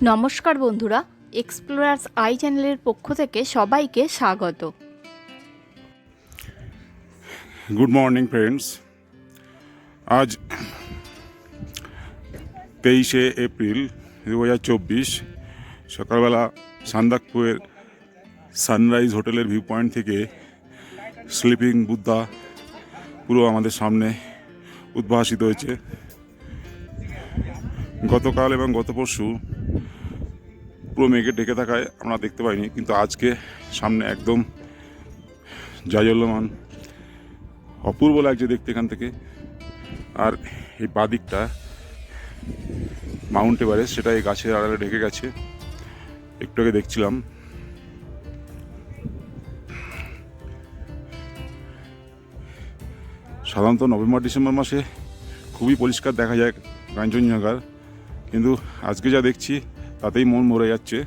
নমস্কার বন্ধুরা explorers I চ্যানেলের পক্ষ থেকে সবাইকে স্বাগত। গুড মর্নিং ফ্রেন্ডস আজ তেইশে এপ্রিল দু হাজার চব্বিশ, সকালবেলা সান্দাকপুরের সানরাইজ হোটেলের ভিউ পয়েন্ট থেকে স্লিপিং বুদ্ধা পুরো আমাদের সামনে উদ্ভাসিত হয়েছে। গতকাল এবং গত পরশু পুরো মেঘে ঢেকে থাকায় আমরা দেখতে পাইনি, কিন্তু আজকে সামনে একদম জাজল্যমান, অপূর্ব লাগছে দেখতে এখান থেকে। আর এই বাদিকটা, মাউন্ট এভারেস্ট, সেটা এই গাছের আড়ালে ঢেকে গেছে। একটু আগে দেখছিলাম। সাধারণত নভেম্বর, ডিসেম্বর মাসে খুবই পরিষ্কার দেখা যায় কাঞ্চনজঙ্ঘার কিন্তু আজকে যা দেখছি, তাতেই মন মরে যাচ্ছে।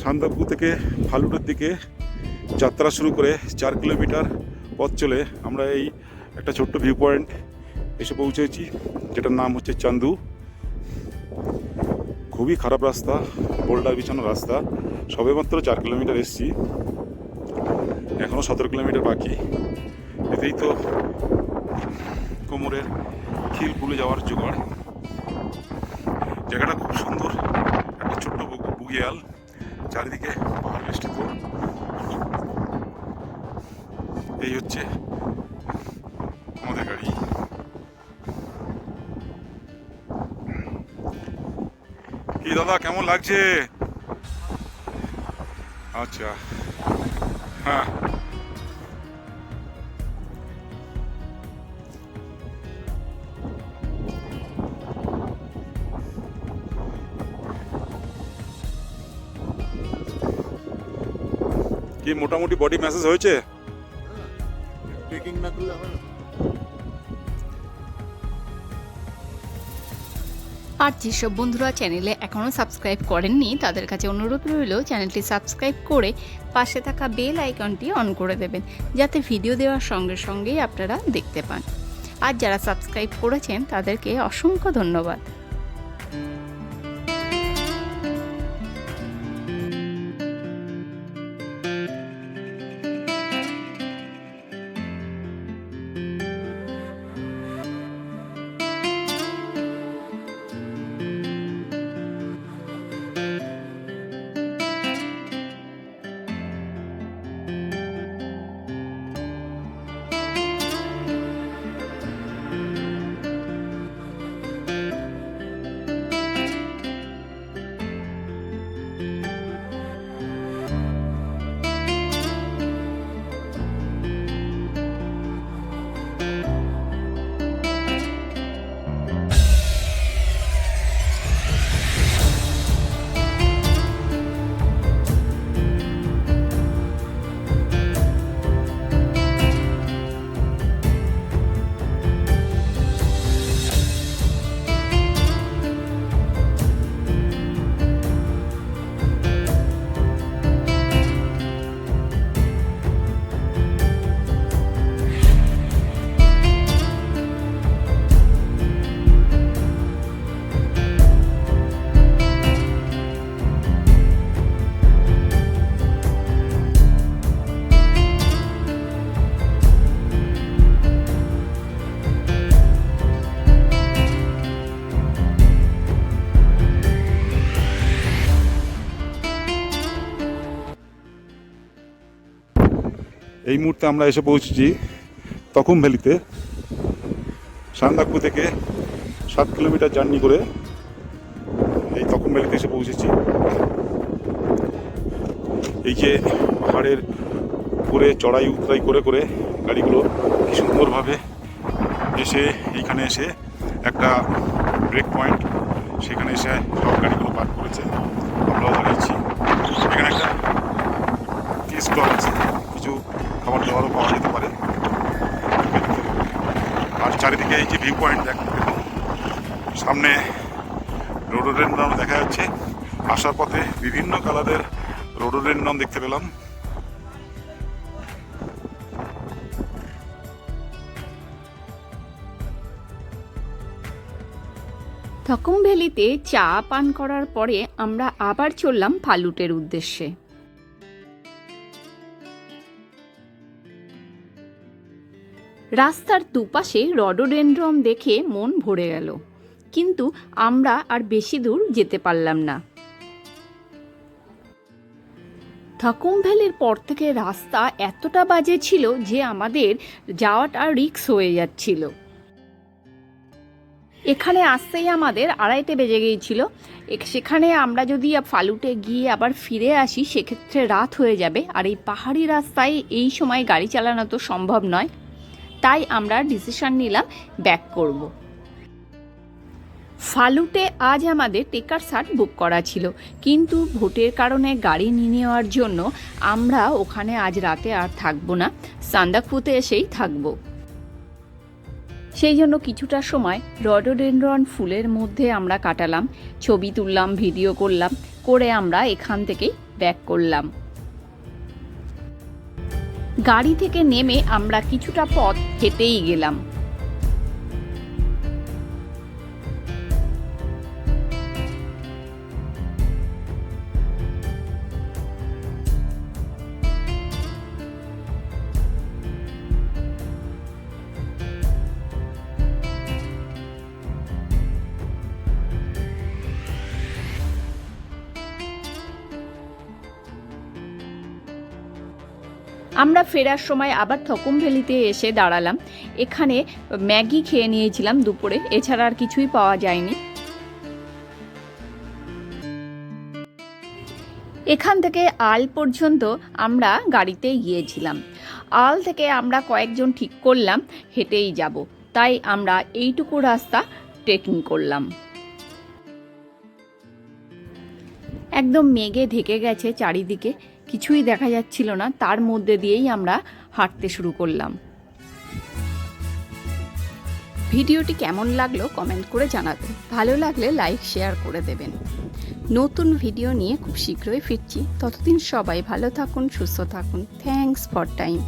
সান্দাকপু থেকে ফালুটের দিকে যাত্রা শুরু করে চার কিলোমিটার পথ চলে আমরা এই একটা ছোট্ট ভিউ পয়েন্ট এসে পৌঁছেছি, যেটার নাম হচ্ছে চান্দু। খুবই খারাপ রাস্তা, বোল্ডার বিছানো রাস্তা। সবেমাত্র চার কিলোমিটার এসছি এখনও সতেরো কিলোমিটার বাকি। এতেই তো কোমরের খিল ভুলে যাওয়ার জোগাড়। জায়গাটা খুব সুন্দর। একটা ছোট্ট বুগিয়াল। চারিদিকে পাহাড় বেষ্টিত। এই হচ্ছে আমাদের গাড়ি। কি দাদা, কেমন লাগছে? আচ্ছা। হ্যাঁ। কি মোটামুটি বডি ম্যাসেজ হয়েছে? ট্রেকিং না করলে হবে না। আর যেসব বন্ধুরা চ্যানেলে এখনও সাবস্ক্রাইব করেননি তাদের কাছে অনুরোধ রইল চ্যানেলটি সাবস্ক্রাইব করে পাশে থাকা বেল আইকনটি অন করে দেবেন যাতে ভিডিও দেওয়ার সঙ্গে সঙ্গেই আপনারা দেখতে পান। আর যারা সাবস্ক্রাইব করেছেন তাদেরকে অসংখ্য ধন্যবাদ। এই মুহূর্তে আমরা এসে পৌঁছেছি তকুম ভ্যালিতে সান্দাকপু থেকে সাত কিলোমিটার জার্নি করে এই তকুম ভ্যালিতে এসে পৌঁছেছি। এই যে পাহাড়ের উপরে চড়াই উতরাই করে করে গাড়িগুলো কি সুন্দরভাবে এসে এইখানে এসে একটা ব্রেক পয়েন্ট, সেখানে এসে সব গাড়িগুলো পার্ক করেছে। আমরাও দাঁড়িয়েছি। এখানে একটা টি আছে। কিছু খাবার দাবারও পাওয়া যেতে পারে। আর চারিদিকে এই যে ভিউ পয়েন্ট দেখ, সামনে রোডোডেন্ড্রন দেখা যাচ্ছে। আসার পথে বিভিন্ন কালারের রোডোডেন্ড্রন দেখতে পেলাম। থকম ভ্যালিতে চা পান করার পরে আমরা আবার চললাম ফালুটের উদ্দেশ্যে। রাস্তার দুপাশে রডোডেন্ড্রম দেখে মন ভরে গেল। কিন্তু আমরা আর বেশি দূর যেতে পারলাম না। থকুম ভ্যালির পর থেকে রাস্তা এতটা বাজে ছিল যে আমাদের যাওয়াটা রিক্স হয়ে যাচ্ছিল। এখানে আসতেই আমাদের আড়াইটে বেজে গিয়েছিল। সেখানে আমরা যদি ফালুটে গিয়ে আবার ফিরে আসি, সেক্ষেত্রে রাত হয়ে যাবে। আর এই পাহাড়ি রাস্তায় এই সময় গাড়ি চালানো তো সম্ভব নয়। তাই আমরা ডিসিশন নিলাম ব্যাক করব। ফালুটে আজ আমাদের টেকার শার্ট বুক করা ছিল, কিন্তু ভোটের কারণে গাড়ি নিয়ে নেওয়ার জন্য আমরা ওখানে আজ রাতে আর থাকব না, সান্দাকফুতে এসেই থাকব। সেই জন্য কিছুটা সময় রডোডেন্ড্রন ফুলের মধ্যে আমরা কাটালাম, ছবি তুললাম, ভিডিও করলাম, করে আমরা এখান থেকেই ব্যাক করলাম। গাড়ি থেকে নেমে আমরা কিছুটা পথ হেঁটেই গেলাম। আমরা ফেরার সময় আবার থকুম ভ্যালিতে এসে দাঁড়ালাম। এখানে ম্যাগি খেয়ে নিয়েছিলাম দুপুরে, এছাড়া আর কিছুই পাওয়া যায়নি। এখান থেকে আল পর্যন্ত আমরা গাড়িতে গিয়েছিলাম। আল থেকে আমরা কয়েকজন ঠিক করলাম, হেঁটেই যাব। তাই আমরা এইটুকু রাস্তা ট্রেকিং করলাম। একদম মেঘে ঢেকে গেছে চারিদিকে। কিছুই দেখা যাচ্ছিল না, তার মধ্যে দিয়েই আমরা হাঁটতে শুরু করলাম। ভিডিওটি কেমন লাগল কমেন্ট করে জানাবেন। ভালো লাগলে লাইক, শেয়ার করে দেবেন। নতুন ভিডিও নিয়ে খুব শীঘ্রই ফিরছি। ততদিন সবাই ভালো থাকুন, সুস্থ থাকুন। Thanks for time.